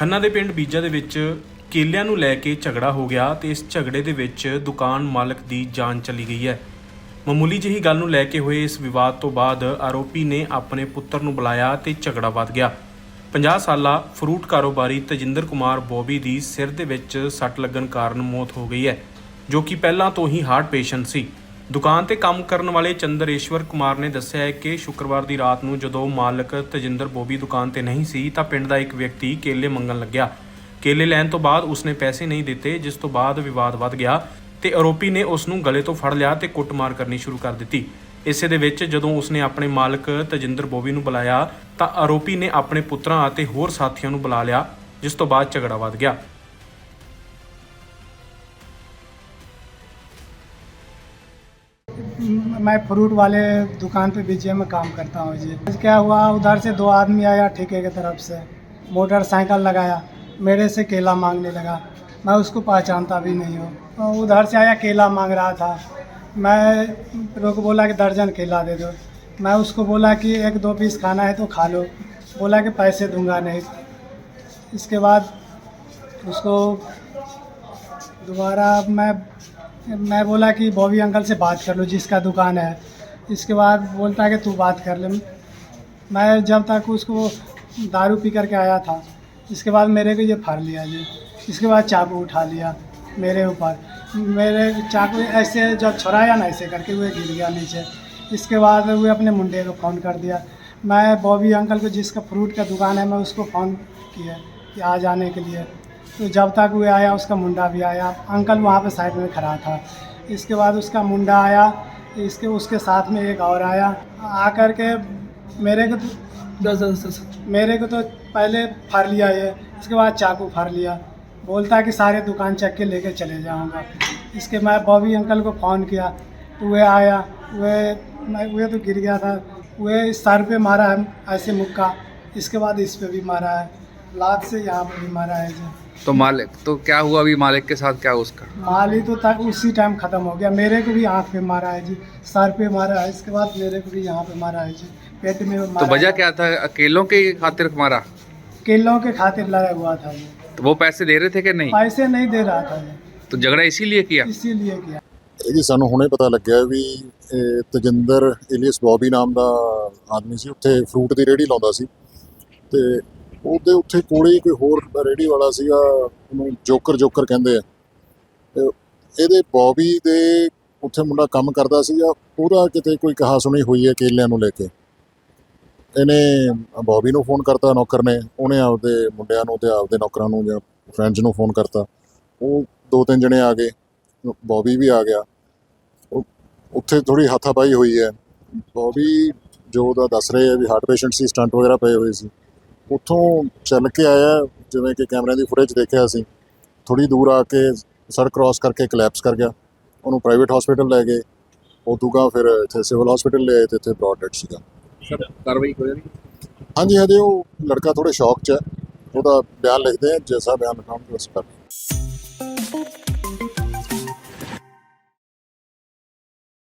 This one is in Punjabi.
ਖੰਨਾ ਦੇ ਪਿੰਡ ਬੀਜਾ ਦੇ ਵਿੱਚ ਕੇਲਿਆਂ ਨੂੰ ਲੈ ਕੇ ਝਗੜਾ ਹੋ ਗਿਆ ਤੇ ਇਸ ਝਗੜੇ ਦੇ ਵਿੱਚ ਦੁਕਾਨ ਮਾਲਕ ਦੀ ਜਾਨ ਚਲੀ ਗਈ ਹੈ। ਮਾਮੂਲੀ ਜਿਹੀ ਗੱਲ ਨੂੰ ਲੈ ਕੇ ਹੋਏ ਇਸ ਵਿਵਾਦ ਤੋਂ ਬਾਅਦ ਆਰੋਪੀ ਨੇ ਆਪਣੇ ਪੁੱਤਰ ਨੂੰ ਬੁਲਾਇਆ ਤੇ ਝਗੜਾ ਵੱਧ ਗਿਆ। 50 ਸਾਲਾ ਫਰੂਟ ਕਾਰੋਬਾਰੀ ਤਜਿੰਦਰ ਕੁਮਾਰ ਬੋਬੀ ਦੀ ਸਿਰ ਦੇ ਵਿੱਚ ਸੱਟ ਲੱਗਣ ਕਾਰਨ ਮੌਤ ਹੋ ਗਈ ਹੈ, ਜੋ ਕਿ ਪਹਿਲਾਂ ਤੋਂ ਹੀ ਹਾਰਟ ਪੇਸ਼ੈਂਟ ਸੀ। ਦੁਕਾਨ ਤੇ ਕੰਮ ਕਰਨ ਵਾਲੇ ਚੰਦਰੇਸ਼ਵਰ ਕੁਮਾਰ ਨੇ ਦੱਸਿਆ ਹੈ ਕਿ ਸ਼ੁੱਕਰਵਾਰ ਦੀ ਰਾਤ ਨੂੰ ਜਦੋਂ ਮਾਲਕ ਤਜਿੰਦਰ ਬੋਬੀ ਦੁਕਾਨ ਤੇ ਨਹੀਂ ਸੀ, ਤਾਂ ਪਿੰਡ ਦਾ ਇੱਕ ਵਿਅਕਤੀ ਕੇਲੇ ਮੰਗਣ ਲੱਗਿਆ। ਕੇਲੇ ਲੈਣ ਤੋਂ ਬਾਅਦ ਉਸਨੇ ਪੈਸੇ ਨਹੀਂ ਦਿੱਤੇ, ਜਿਸ ਤੋਂ ਬਾਅਦ ਵਿਵਾਦ ਵੱਧ ਗਿਆ ਤੇ ਆਰੋਪੀ ਨੇ ਉਸ ਨੂੰ ਗਲੇ ਤੋਂ ਫੜ ਲਿਆ ਤੇ ਕੁੱਟਮਾਰ ਕਰਨੀ ਸ਼ੁਰੂ ਕਰ ਦਿੱਤੀ। ਇਸੇ ਦੇ ਵਿੱਚ ਜਦੋਂ ਉਸਨੇ ਆਪਣੇ ਮਾਲਕ ਤਜਿੰਦਰ ਬੋਬੀ ਨੂੰ ਬੁਲਾਇਆ, ਤਾਂ ਆਰੋਪੀ ਨੇ ਆਪਣੇ ਪੁੱਤਰਾਂ ਅਤੇ ਹੋਰ ਸਾਥੀਆਂ ਨੂੰ ਬੁਲਾ ਲਿਆ, ਜਿਸ ਤੋਂ ਬਾਅਦ ਝਗੜਾ ਵੱਧ ਗਿਆ। मैं फ्रूट वाले दुकान पे बीजे में काम करता हूँ जी। क्या हुआ, उधर से दो आदमी आया ठेके की तरफ़ से। मोटरसाइकिल लगाया, मेरे से केला मांगने लगा। मैं उसको पहचानता भी नहीं हूँ। और उधर से आया, केला मांग रहा था। मैं रोक बोला कि दर्जन केला दे दो। मैं उसको बोला कि एक दो पीस खाना है तो खा लो। बोला कि पैसे दूँगा नहीं। इसके बाद उसको दोबारा मैं मैं बोला कि बॉबी अंकल से बात कर लो, जिसका दुकान है। इसके बाद बोलता है कि, तू बात कर ले। मैं जब तक उसको दारू पी करके आया था, इसके बाद मेरे को ये फाड़ लिया जी इसके बाद चाकू उठा लिया मेरे ऊपर। मेरे चाकू ऐसे जब छुड़ाया ना, ऐसे करके वो गिर गया नीचे। इसके बाद वो अपने मुंडे को फ़ोन कर दिया। मैं बॉबी अंकल को, जिसका फ्रूट का दुकान है, मैं उसको फ़ोन किया कि आ जाने के लिए। तो जब तक वो आया उसका मुंडा भी आया। अंकल वहाँ पे साइड में खड़ा था। इसके बाद उसका मुंडा आया। इसके उसके साथ में एक और आया। आकर के मेरे को तो दस दस दस। मेरे को तो पहले फाड़ लिया ये। इसके बाद चाकू फाड़ लिया। बोलता कि सारे दुकान चेक के लेके चले जाऊँगा। इसके मैं बॉबी अंकल को फ़ोन किया। तो वे आया। वे मैं वे तो गिर गया था। वे इस सर पे मारा है ऐसे मुक्का। इसके बाद इस पे भी मारा है। लात से यहाँ पे भी मारा है जी तो मालिक तो क्या हुआ अभी मालिक के साथ क्या हुआ उसका माल ही तो तक उसी टाइम ख़त्म हो गया मेरे को भी आँख पे मारा है जी सर पे मारा है इसके बाद मेरे को भी यहाँ पे मारा है जी पेट में मारा तो वजह है। क्या था अकेलों के खातिर मारा केलों के खातिर लड़ा हुआ था ये तो वो पैसे दे रहे थे कि नहीं पैसे नहीं दे रहा था ये तो झगड़ा इसीलिए किया इसीलिए किया ਇਹ ਜੀ ਸਾਨੂੰ ਹੁਣੇ ਪਤਾ ਲੱਗਿਆ ਵੀ ਇਹ ਤਜਿੰਦਰ ਇਲੀਅਸ ਬੌਬੀ ਨਾਮ ਦਾ ਆਦਮੀ ਸੀ ਉੱਥੇ ਫਰੂਟ ਦੀ ਰੇਹੜੀ ਲਾਉਂਦਾ ਸੀ ਤੇ ਉਹਦੇ ਉੱਥੇ ਕੋਲੇ ਕੋਈ ਹੋਰ ਰੇਹੜੀ ਵਾਲਾ ਸੀਗਾ, ਉਹਨੂੰ ਜੋਕਰ ਜੋਕਰ ਕਹਿੰਦੇ ਆ। ਤੇ ਇਹਦੇ ਬੌਬੀ ਦੇ ਉੱਥੇ ਮੁੰਡਾ ਕੰਮ ਕਰਦਾ ਸੀਗਾ, ਉਹਦਾ ਕਿਤੇ ਕੋਈ ਕਹਾ ਸੁਣੀ ਹੋਈ ਹੈ ਕੇਲਿਆਂ ਨੂੰ ਲੈ ਕੇ। ਇਹਨੇ ਬੌਬੀ ਨੂੰ ਫੋਨ ਕਰਤਾ ਨੌਕਰ ਨੇ, ਉਹਨੇ ਆਪਦੇ ਮੁੰਡਿਆਂ ਨੂੰ ਤੇ ਆਪਦੇ ਨੌਕਰਾਂ ਨੂੰ ਜਾਂ ਫਰੈਂਡਸ ਨੂੰ ਫੋਨ ਕਰਤਾ। ਉਹ ਦੋ ਤਿੰਨ ਜਣੇ ਆ ਗਏ, ਬੌਬੀ ਵੀ ਆ ਗਿਆ। ਉੱਥੇ ਥੋੜੀ ਹੱਥਾਪਾਈ ਹੋਈ ਹੈ। ਬੌਬੀ ਜੋ ਉਹਦਾ ਦੱਸ ਰਹੇ ਆ ਵੀ ਹਾਰਟ ਪੇਸ਼ੈਂਟ ਸੀ ਸਟੰਟ ਵਗੈਰਾ ਪਏ ਹੋਏ ਸੀ। ਉੱਥੋਂ ਚੱਲ ਕੇ ਆਇਆ ਜਿਵੇਂ ਕਿ ਕੈਮਰਿਆਂ ਦੀ ਫੁਟੇਜ ਦੇਖਿਆ ਅਸੀਂ। ਥੋੜੀ ਦੂਰ ਆ ਕੇ ਸੜਕ ਕ੍ਰਾਸ ਕਰਕੇ ਕਲੈਪਸ ਕਰ ਗਿਆ। ਉਹਨੂੰ ਪ੍ਰਾਈਵੇਟ ਹਸਪੀਟਲ ਲੈ ਗਏ। ਉਦੋਂਗਾ ਫਿਰ ਇੱਥੇ ਸਿਵਲ ਹਸਪੀਟਲ ਲੈ ਆਏ ਤੇ ਇੱਥੇ ਬ੍ਰੌਡ ਡੈਡ ਸੀਗਾ। ਸਰ ਕਾਰਵਾਈ ਹੋ ਜਾਣੀ ਹਾਂਜੀ ਹਜੇ ਉਹ ਲੜਕਾ ਥੋੜੇ ਸ਼ੌਕ 'ਚ ਹੈ। ਉਹਦਾ ਬਿਆਨ ਲਿਖਦੇ ਆ ਜੈਸਾ ਬਿਆਨ ਲਿਖਾਉਣਗੇ ਉਸ ਪਰ